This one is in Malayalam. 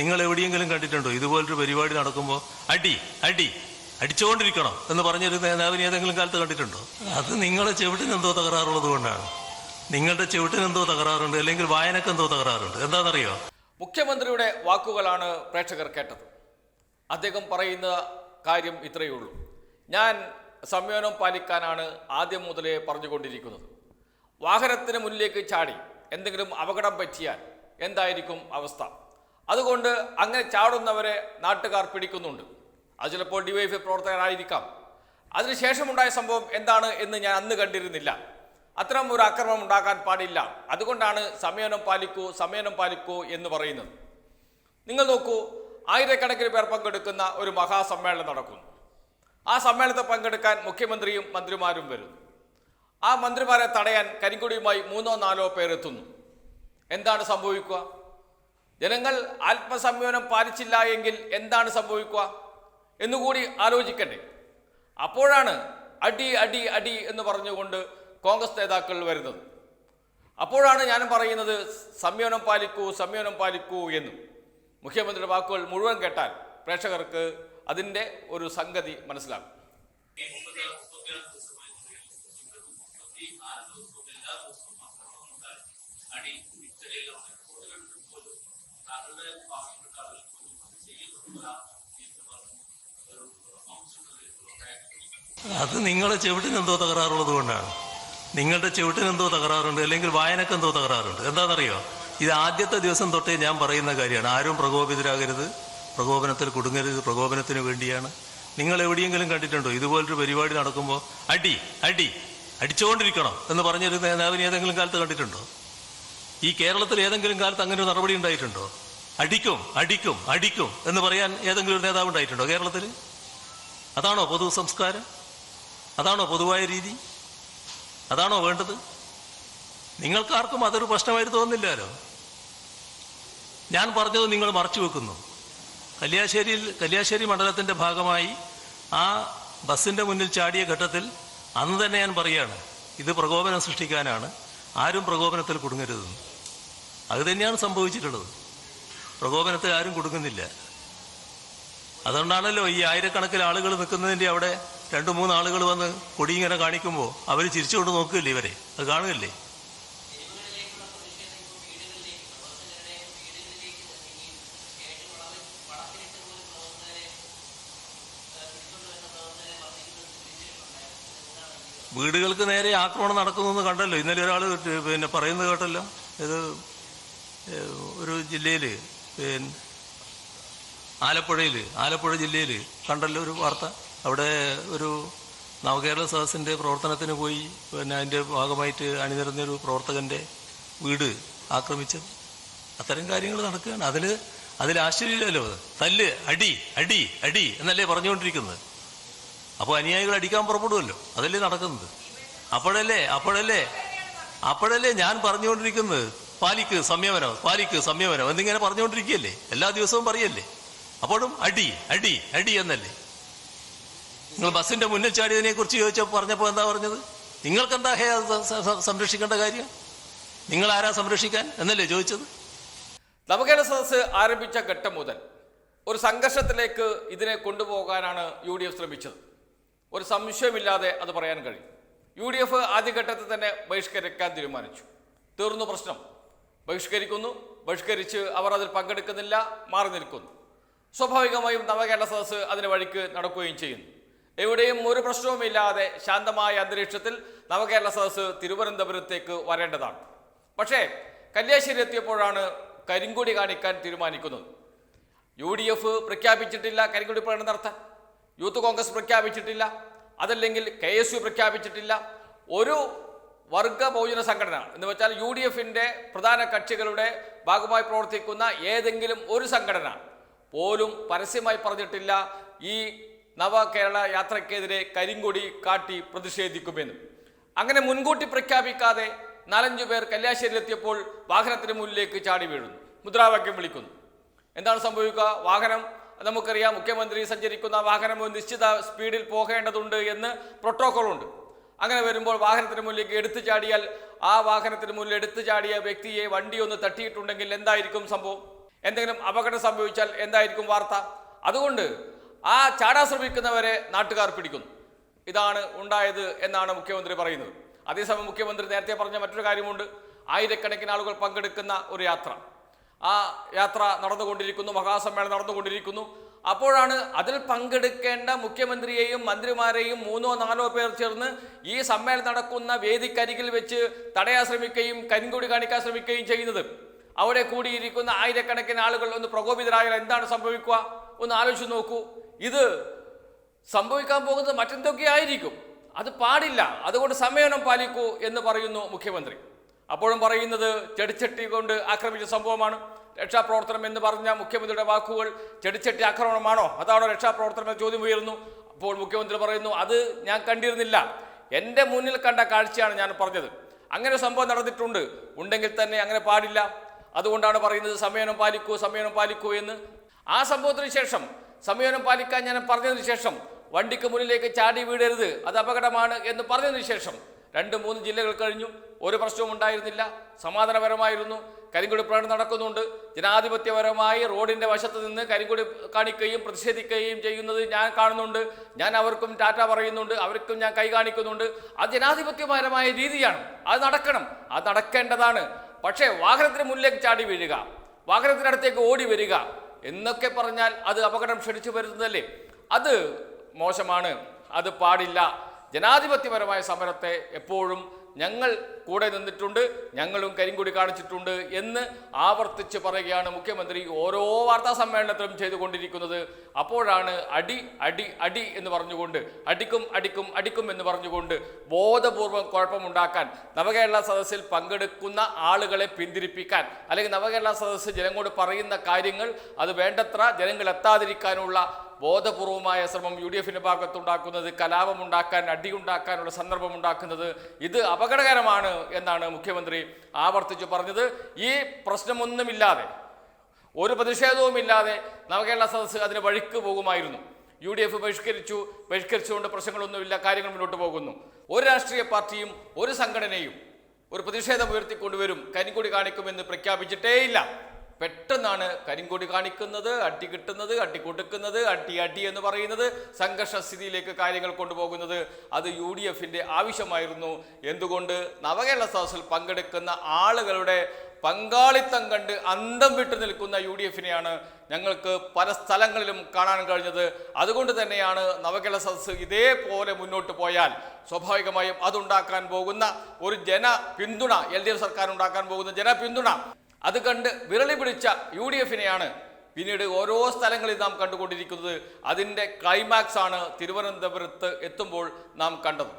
നിങ്ങൾ എവിടെയെങ്കിലും കണ്ടിട്ടുണ്ടോ? ഇതുപോലൊരു പരിപാടി നടക്കുമ്പോൾ അടി അടി അടിച്ചുകൊണ്ടിരിക്കണം എന്ന് പറഞ്ഞൊരു നേതാവിനെ ഏതെങ്കിലും കാലത്ത് കണ്ടിട്ടുണ്ടോ? അത് നിങ്ങളെ ചെവിട്ടിന് എന്തോ തകരാറുള്ളത് കൊണ്ടാണ്. നിങ്ങളുടെ ചെവിട്ടിന് എന്തോ തകരാറുണ്ട് അല്ലെങ്കിൽ വായനക്ക് എന്തോ തകരാറുണ്ട്. എന്താണെന്നറിയോ? മുഖ്യമന്ത്രിയുടെ വാക്കുകളാണ് പ്രേക്ഷകർ കേട്ടത്. അദ്ദേഹം പറയുന്ന കാര്യം ഇത്രയേ ഉള്ളൂ. ഞാൻ സംയോനം പാലിക്കാനാണ് ആദ്യം മുതലേ പറഞ്ഞുകൊണ്ടിരിക്കുന്നത്. വാഹനത്തിന് മുന്നിലേക്ക് ചാടി എന്തെങ്കിലും അപകടം പറ്റിയാൽ എന്തായിരിക്കും അവസ്ഥ? അതുകൊണ്ട് അങ്ങനെ ചാടുന്നവരെ നാട്ടുകാർ പിടിക്കുന്നുണ്ട്. അത് ചിലപ്പോൾ ഡിവൈഎഫ്ഐ പ്രവർത്തകരായിരിക്കാം. അതിനുശേഷമുണ്ടായ സംഭവം എന്താണ് എന്ന് ഞാൻ അന്ന് കണ്ടിരുന്നില്ല. അത്തരം ഒരു ആക്രമണം ഉണ്ടാക്കാൻ പാടില്ല. അതുകൊണ്ടാണ് സംയമനം പാലിക്കൂ സംയമനം പാലിക്കൂ എന്ന് പറയുന്നത്. നിങ്ങൾ നോക്കൂ ആയിരക്കണക്കിന് പേർ പങ്കെടുക്കുന്ന ഒരു മഹാസമ്മേളനം നടക്കുന്നു. ആ സമ്മേളനത്തെ പങ്കെടുക്കാൻ മുഖ്യമന്ത്രിയും മന്ത്രിമാരും വരുന്നു. ആ മന്ത്രിമാരെ തടയാൻ കരിങ്കുടിയുമായി മൂന്നോ നാലോ പേരെത്തുന്നു എന്താണ് സംഭവിക്കുക? ജനങ്ങൾ ആത്മസംയമനം പാലിച്ചില്ല എങ്കിൽ എന്താണ് സംഭവിക്കുക? എന്നുകൂടി ആലോചിക്കട്ടെ അപ്പോഴാണ് അടി അടി അടി എന്ന് പറഞ്ഞുകൊണ്ട് കോൺഗ്രസ് നേതാക്കൾ വരുന്നത്. അപ്പോഴാണ് ഞാൻ പറയുന്നത് സംയമനം പാലിക്കൂ സംയമനം പാലിക്കൂ എന്നും. മുഖ്യമന്ത്രിയുടെ വാക്കുകൾ മുഴുവൻ കേട്ടാൽ പ്രേക്ഷകർക്ക് അതിന്റെ ഒരു സംഗതി മനസ്സിലാകും. അത് നിങ്ങളെ ചെവിട്ടിന് എന്തോ തകരാറുള്ളത് കൊണ്ടാണ്. നിങ്ങളുടെ ചെവിട്ടിന് എന്തോ തകരാറുണ്ട് അല്ലെങ്കിൽ വായനക്ക് എന്തോ തകരാറുണ്ട്. എന്താണെന്നറിയോ? ഇത് ആദ്യത്തെ ദിവസം തൊട്ടേ ഞാൻ പറയുന്ന കാര്യമാണ്. ആരും പ്രകോപിതരാകരുത്. പ്രകോപനത്തിൽ കുടുങ്ങരുത്. പ്രകോപനത്തിന് വേണ്ടിയാണ്. നിങ്ങൾ എവിടെയെങ്കിലും കണ്ടിട്ടുണ്ടോ? ഇതുപോലൊരു പരിപാടി നടക്കുമ്പോൾ അടി അടി അടിച്ചുകൊണ്ടിരിക്കണം എന്ന് പറഞ്ഞൊരു നേതാവിനെ ഏതെങ്കിലും കാലത്ത് കണ്ടിട്ടുണ്ടോ? ഈ കേരളത്തിൽ ഏതെങ്കിലും കാലത്ത് അങ്ങനെ ഒരു നടപടി ഉണ്ടായിട്ടുണ്ടോ? അടിക്കും അടിക്കും അടിക്കും എന്ന് പറയാൻ ഏതെങ്കിലും ഒരു നേതാവ് ഉണ്ടായിട്ടുണ്ടോ കേരളത്തിൽ? അതാണോ പൊതു സംസ്കാരം? അതാണോ പൊതുവായ രീതി? അതാണോ വേണ്ടത്? നിങ്ങൾക്കാർക്കും അതൊരു പ്രശ്നമായിട്ട് തോന്നില്ലല്ലോ ഞാൻ പറഞ്ഞത് നിങ്ങൾ മറച്ചു വെക്കുന്നു. കല്യാശ്ശേരിയിൽ കല്യാശ്ശേരി മണ്ഡലത്തിന്റെ ഭാഗമായി ആ ബസ്സിന്റെ മുന്നിൽ ചാടിയ ഘട്ടത്തിൽ അന്ന് തന്നെ ഞാൻ പറയാണ് ഇത് പ്രകോപനം സൃഷ്ടിക്കാനാണ് ആരും പ്രകോപനത്തിൽ കുടുങ്ങരുതെന്ന്. അത് തന്നെയാണ് സംഭവിച്ചിട്ടുള്ളത്. പ്രകോപനത്തിൽ ആരും കൊടുക്കുന്നില്ല. അതുകൊണ്ടാണല്ലോ ഈ ആയിരക്കണക്കിന് ആളുകൾ നിൽക്കുന്നതിന്റെ അവിടെ രണ്ടു മൂന്ന് ആളുകൾ വന്ന് കൊടി ഇങ്ങനെ കാണിക്കുമ്പോൾ അവർ ചിരിച്ചുകൊണ്ട് നോക്കുകയില്ലേ ഇവരെ? അത് കാണുകയില്ലേ? വീടുകൾക്ക് നേരെ ആക്രമണം നടക്കുന്നു കണ്ടല്ലോ. ഇന്നലെ ഒരാൾ പിന്നെ പറയുന്നത് കേട്ടല്ലോ. ഇത് ഒരു ജില്ലയിൽ പിന്നെ ആലപ്പുഴയിൽ ആലപ്പുഴ ജില്ലയിൽ കണ്ടല്ലോ ഒരു വാർത്ത. അവിടെ ഒരു നവകേരള സദസ്സിന്റെ പ്രവർത്തനത്തിന് പോയി പിന്നെ അതിന്റെ ഭാഗമായിട്ട് അണിനിരന്നൊരു പ്രവർത്തകന്റെ വീട് ആക്രമിച്ചത്. അത്തരം കാര്യങ്ങൾ നടക്കുകയാണ്. അതിൽ അതിൽ ആശ്ചര്യമില്ലല്ലോ അത്. തല്ല് അടി അടി അടി എന്നല്ലേ പറഞ്ഞുകൊണ്ടിരിക്കുന്നത്. അപ്പോൾ അനുയായികൾ അടിക്കാൻ പുറപ്പെടുമല്ലോ. അതല്ലേ നടക്കുന്നത്. അപ്പോഴല്ലേ അപ്പോഴല്ലേ അപ്പോഴല്ലേ ഞാൻ പറഞ്ഞുകൊണ്ടിരിക്കുന്നത് പാലിക്ക് സംയമനം പാലിക്ക് സംയമനം എന്നിങ്ങനെ പറഞ്ഞുകൊണ്ടിരിക്കുകയല്ലേ? എല്ലാ ദിവസവും പറയല്ലേ? അപ്പോഴും അടി അടി അടി എന്നല്ലേ? നിങ്ങൾ ബസ്സിന്റെ മുന്നിൽ ചാടിയതിനെ കുറിച്ച് ചോദിച്ചപ്പോൾ പറഞ്ഞപ്പോൾ എന്താ പറഞ്ഞത്? നിങ്ങൾക്ക് എന്താ ഹേ സംരക്ഷിക്കേണ്ട കാര്യം? നിങ്ങൾ ആരാ സംരക്ഷിക്കാൻ എന്നല്ലേ ചോദിച്ചത്? നവകേരള സദസ് ആരംഭിച്ച ഘട്ടം മുതൽ ഒരു സംഘർഷത്തിലേക്ക് ഇതിനെ കൊണ്ടുപോകാനാണ് യു ഡി എഫ് ശ്രമിച്ചത്. ഒരു സംശയമില്ലാതെ അത് പറയാൻ കഴിയും. യു ഡി എഫ് ആദ്യഘട്ടത്തിൽ തന്നെ ബഹിഷ്കരിക്കാൻ തീരുമാനിച്ചു. തീർന്നു പ്രശ്നം. ബഹിഷ്കരിക്കുന്നു. ബഹിഷ്കരിച്ച് അവർ അതിൽ പങ്കെടുക്കുന്നില്ല മാറി നിൽക്കുന്നു. സ്വാഭാവികമായും നവകേരള സദസ്സ് അതിന് വഴിക്ക് നടക്കുകയും ചെയ്യുന്നു. എവിടെയും ഒരു പ്രശ്നവുമില്ലാതെ ശാന്തമായ അന്തരീക്ഷത്തിൽ നവകേരള സദസ്സ് തിരുവനന്തപുരത്തേക്ക് വരേണ്ടതാണ്. പക്ഷേ കല്യാശ്ശേരി എത്തിയപ്പോഴാണ് കരിങ്കൊടി കാണിക്കാൻ തീരുമാനിക്കുന്നത്. യു ഡി എഫ് പ്രഖ്യാപിച്ചിട്ടില്ല കരിങ്കൊടി പ്രകടനം നടത്താൻ. യൂത്ത് കോൺഗ്രസ് പ്രഖ്യാപിച്ചിട്ടില്ല. അതല്ലെങ്കിൽ കെ എസ് യു പ്രഖ്യാപിച്ചിട്ടില്ല. ഒരു വർഗ ബഹുജന സംഘടന എന്ന് വെച്ചാൽ യു ഡി എഫിന്റെ പ്രധാന കക്ഷികളുടെ ഭാഗമായി പ്രവർത്തിക്കുന്ന ഏതെങ്കിലും ഒരു സംഘടന പോലും പരസ്യമായി പറഞ്ഞിട്ടില്ല ഈ നവകേരള യാത്രയ്ക്കെതിരെ കരിങ്കൊടി കാട്ടി പ്രതിഷേധിക്കുമെന്ന്. അങ്ങനെ മുൻകൂട്ടി പ്രഖ്യാപിക്കാതെ നാലഞ്ചു പേർ കല്യാശ്ശേരിയിലെത്തിയപ്പോൾ വാഹനത്തിന് മുന്നിലേക്ക് ചാടി വീഴുന്നു. മുദ്രാവാക്യം വിളിക്കുന്നു. എന്താണ് സംഭവിക്കുക? വാഹനം നമുക്കറിയാം മുഖ്യമന്ത്രി സഞ്ചരിക്കുന്ന വാഹനം നിശ്ചിത സ്പീഡിൽ പോകേണ്ടതുണ്ട് എന്ന് പ്രോട്ടോകോൾ ഉണ്ട് അങ്ങനെ വരുമ്പോൾ വാഹനത്തിന് മുന്നിലേക്ക് എടുത്തു ചാടിയാൽ ആ വാഹനത്തിന് മുന്നിൽ എടുത്തു ചാടിയ വ്യക്തിയെ വണ്ടി ഒന്ന് തട്ടിയിട്ടുണ്ടെങ്കിൽ എന്തായിരിക്കും സംഭവം? എന്തെങ്കിലും അപകടം സംഭവിച്ചാൽ എന്തായിരിക്കും വാർത്ത? അതുകൊണ്ട് ആ ചാടാൻ ശ്രമിക്കുന്നവരെ നാട്ടുകാർ പിടിക്കുന്നു ഇതാണ് ഉണ്ടായത് എന്നാണ് മുഖ്യമന്ത്രി പറയുന്നത്. അതേസമയം മുഖ്യമന്ത്രി നേരത്തെ പറഞ്ഞ മറ്റൊരു കാര്യമുണ്ട്. ആയിരക്കണക്കിന് ആളുകൾ പങ്കെടുക്കുന്ന ഒരു യാത്ര. ആ യാത്ര നടന്നുകൊണ്ടിരിക്കുന്നു മഹാസമ്മേളനം നടന്നുകൊണ്ടിരിക്കുന്നു. അപ്പോഴാണ് അതിൽ പങ്കെടുക്കേണ്ട മുഖ്യമന്ത്രിയെയും മന്ത്രിമാരെയും മൂന്നോ നാലോ പേർ ചേർന്ന് ഈ സമ്മേളനം നടക്കുന്ന വേദിക്കരികിൽ വെച്ച് തടയാൻ ശ്രമിക്കുകയും കരിങ്കൊടി കാണിക്കാൻ ശ്രമിക്കുകയും ചെയ്യുന്നത്. അവിടെ കൂടിയിരിക്കുന്ന ആയിരക്കണക്കിന് ആളുകൾ ഒന്ന് പ്രകോപിതരായാൽ എന്താണ് സംഭവിക്കുക? ഒന്ന് ആലോചിച്ച് നോക്കൂ. ഇത് സംഭവിക്കാൻ പോകുന്നത് മറ്റെന്തൊക്കെ ആയിരിക്കും? അത് പാടില്ല. അതുകൊണ്ട് സംയമനം പാലിക്കൂ എന്ന് പറയുന്നു മുഖ്യമന്ത്രി. അപ്പോഴും പറയുന്നത് ചെടിച്ചട്ടി കൊണ്ട് ആക്രമിച്ച സംഭവമാണ്. രക്ഷാപ്രവർത്തനം എന്ന് പറഞ്ഞ മുഖ്യമന്ത്രിയുടെ വാക്കുകൾ ചെടിച്ചട്ടി ആക്രമണമാണോ? അതാണോ രക്ഷാപ്രവർത്തനം എന്ന ചോദ്യം ഉയരുന്നു. അപ്പോൾ മുഖ്യമന്ത്രി പറയുന്നു അത് ഞാൻ കണ്ടിരുന്നില്ല. എന്റെ മുന്നിൽ കണ്ട കാഴ്ചയാണ് ഞാൻ പറഞ്ഞത്. അങ്ങനെ സംഭവം നടന്നിട്ടുണ്ട്. ഉണ്ടെങ്കിൽ തന്നെ അങ്ങനെ പാടില്ല. അതുകൊണ്ടാണ് പറയുന്നത് സമയനം പാലിക്കൂ സമയനം പാലിക്കൂ എന്ന്. ആ സംഭവത്തിന് ശേഷം സമയനം പാലിക്കാൻ ഞാൻ പറഞ്ഞതിന് ശേഷം വണ്ടിക്ക് മുന്നിലേക്ക് ചാടി വീടരുത് അത് അപകടമാണ് എന്ന് പറഞ്ഞതിന് ശേഷം രണ്ട് മൂന്ന് ജില്ലകൾ കഴിഞ്ഞു. ഒരു പ്രശ്നവും ഉണ്ടായിരുന്നില്ല. സമാധാനപരമായിരുന്നു. കരിങ്കുടി പ്രകടനം നടക്കുന്നുണ്ട്. ജനാധിപത്യപരമായി റോഡിന്റെ വശത്ത് നിന്ന് കരിങ്കുടി കാണിക്കുകയും പ്രതിഷേധിക്കുകയും ചെയ്യുന്നത് ഞാൻ കാണുന്നുണ്ട്. ഞാൻ അവർക്കും ടാറ്റ പറയുന്നുണ്ട്. അവർക്കും ഞാൻ കൈ കാണിക്കുന്നുണ്ട്. അത് ജനാധിപത്യപരമായ രീതിയാണ്. അത് നടക്കണം. അത് നടക്കേണ്ടതാണ്. പക്ഷേ വാഹനത്തിന് മുന്നിലേക്ക് ചാടി വീഴുക വാഹനത്തിനടുത്തേക്ക് ഓടി വരിക എന്നൊക്കെ പറഞ്ഞാൽ അത് അപകടം ക്ഷണിച്ചു വരുന്നതല്ലേ? അത് മോശമാണ്. അത് പാടില്ല. ജനാധിപത്യപരമായ സമരത്തെ എപ്പോഴും ഞങ്ങൾ കൂടെ നിന്നിട്ടുണ്ട് ഞങ്ങളും കരിങ്കൊടി കാണിച്ചിട്ടുണ്ട് എന്ന് ആവർത്തിച്ച് പറയുകയാണ് മുഖ്യമന്ത്രി ഓരോ വാർത്താ സമ്മേളനത്തിലും ചെയ്തുകൊണ്ടിരിക്കുന്നത്. അപ്പോഴാണ് അടി അടി അടി എന്ന് പറഞ്ഞുകൊണ്ട് അടിക്കും അടിക്കും അടിക്കും എന്ന് പറഞ്ഞുകൊണ്ട് ബോധപൂർവം കുഴപ്പമുണ്ടാക്കാൻ നവകേരള സദസ്സിൽ പങ്കെടുക്കുന്ന ആളുകളെ പിന്തിരിപ്പിക്കാൻ അല്ലെങ്കിൽ നവകേരള സദസ്സ് ജനങ്ങളോട് പറയുന്ന കാര്യങ്ങൾ അത് വേണ്ടത്ര ജനങ്ങൾ എത്താതിരിക്കാനുള്ള ബോധപൂർവമായ ശ്രമം യു ഡി എഫിന്റെ ഭാഗത്തുണ്ടാക്കുന്നത് കലാപമുണ്ടാക്കാൻ അടിയുണ്ടാക്കാനുള്ള സന്ദർഭം ഉണ്ടാക്കുന്നത് ഇത് അപകടകരമാണ് എന്നാണ് മുഖ്യമന്ത്രി ആവർത്തിച്ചു പറഞ്ഞത്. ഈ പ്രശ്നമൊന്നുമില്ലാതെ ഒരു പ്രതിഷേധവുമില്ലാതെ നവകേരള സദസ് അതിന് വഴിക്ക് പോകുമായിരുന്നു. യു ഡി എഫ് ബഹിഷ്കരിച്ചു ബഹിഷ്കരിച്ചുകൊണ്ട് പ്രശ്നങ്ങളൊന്നുമില്ല കാര്യങ്ങൾ മുന്നോട്ട് പോകുന്നു. ഒരു രാഷ്ട്രീയ പാർട്ടിയും ഒരു സംഘടനയും ഒരു പ്രതിഷേധം ഉയർത്തിക്കൊണ്ടുവരും കരിങ്കൊടി കാണിക്കുമെന്ന് പ്രഖ്യാപിച്ചിട്ടേയില്ല. പെട്ടെന്നാണ് കരിങ്കൊടി കാണിക്കുന്നത് അട്ടി കിട്ടുന്നത് അട്ടി കൊടുക്കുന്നത് അട്ടി അടി എന്ന് പറയുന്നത് സംഘർഷ സ്ഥിതിയിലേക്ക് കാര്യങ്ങൾ കൊണ്ടുപോകുന്നത്. അത് യു ഡി എഫിന്റെ ആവശ്യമായിരുന്നു. എന്തുകൊണ്ട്? നവകേരള സദസ്സിൽ പങ്കെടുക്കുന്ന ആളുകളുടെ പങ്കാളിത്തം കണ്ട് അന്തം വിട്ടു നിൽക്കുന്ന യു ഡി എഫിനെയാണ് ഞങ്ങൾക്ക് പല സ്ഥലങ്ങളിലും കാണാൻ കഴിഞ്ഞത്. അതുകൊണ്ട് തന്നെയാണ് നവകേരള സദസ്സ് ഇതേപോലെ മുന്നോട്ട് പോയാൽ സ്വാഭാവികമായും അതുണ്ടാക്കാൻ പോകുന്ന ഒരു ജന പിന്തുണ എൽ ഡി എഫ് സർക്കാർ ഉണ്ടാക്കാൻ പോകുന്ന ജന പിന്തുണ അത് കണ്ട് വിരളി പിടിച്ച യു ഡി എഫിനെയാണ് പിന്നീട് ഓരോ സ്ഥലങ്ങളിൽ നാം കണ്ടുകൊണ്ടിരിക്കുന്നത്. അതിന്റെ ക്ലൈമാക്സ് ആണ് തിരുവനന്തപുരത്ത് എത്തുമ്പോൾ നാം കണ്ടത്.